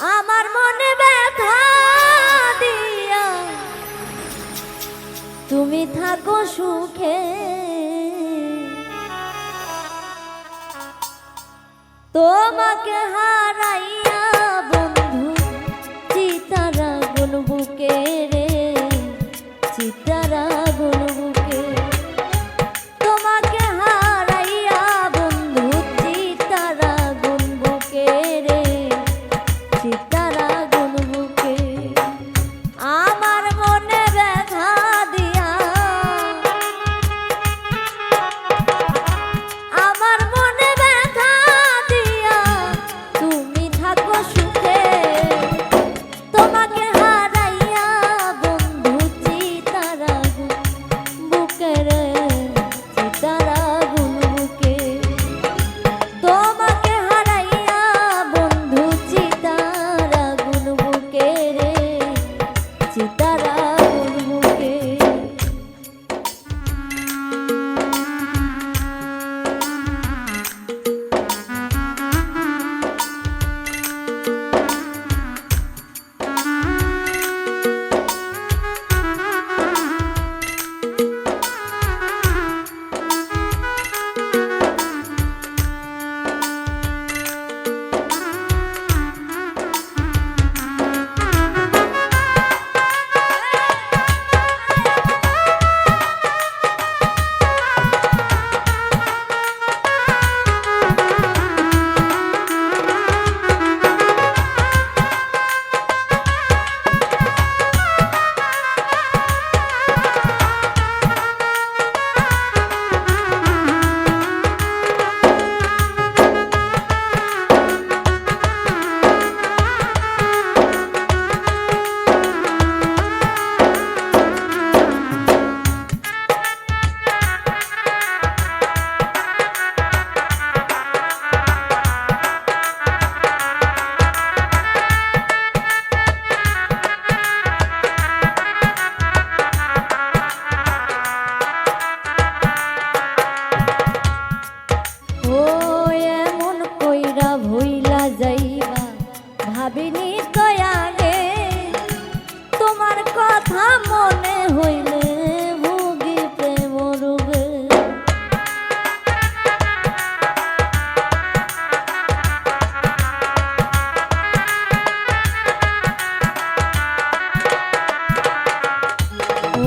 আমার মনে ব্যথা দিয়া। তুমি থাকো সুখে। তোমাকে হারাইয়া বন্ধু চিতারা গুনবুকে রে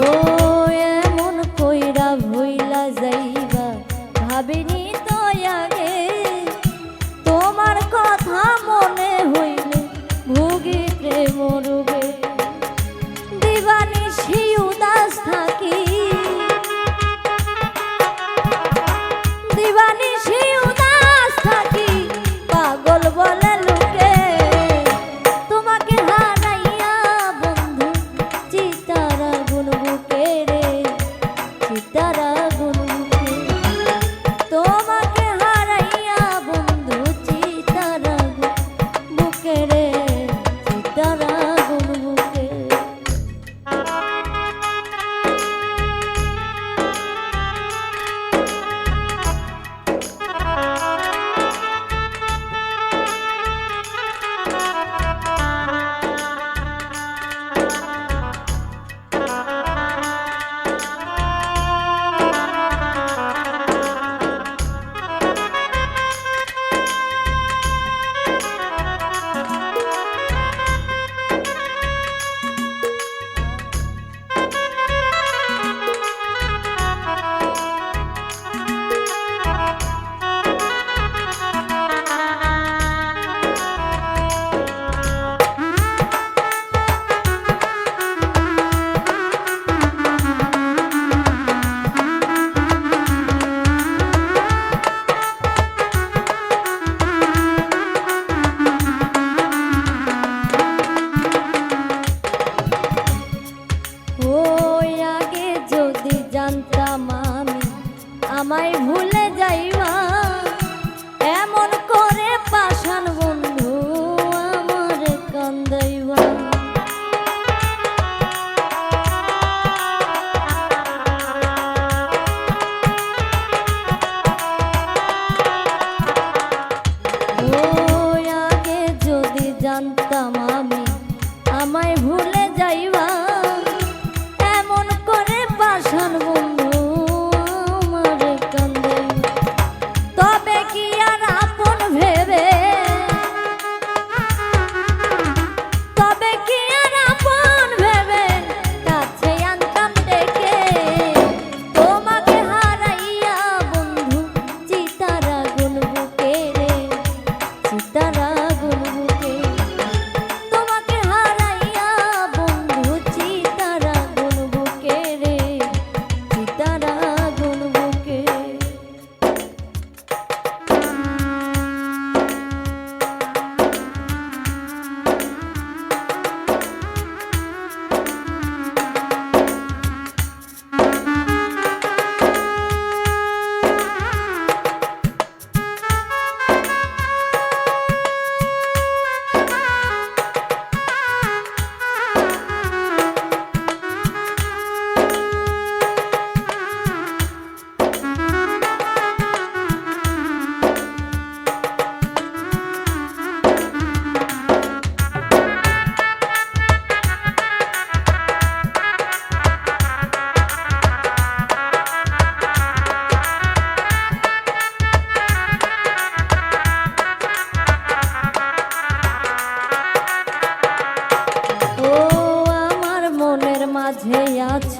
哦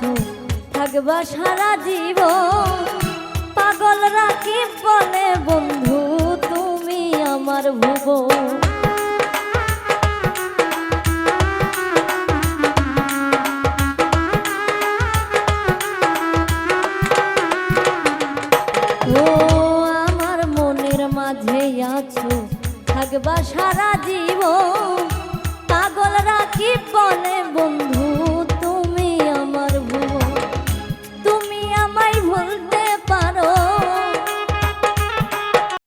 বন্ধু থাকবা সারা জীব পাগল রাখি বলে বন্ধু, তুমি আমার ভুব মাঝে আছো, থাকবা সারা জীব পাগল রাখি বলে বন্ধু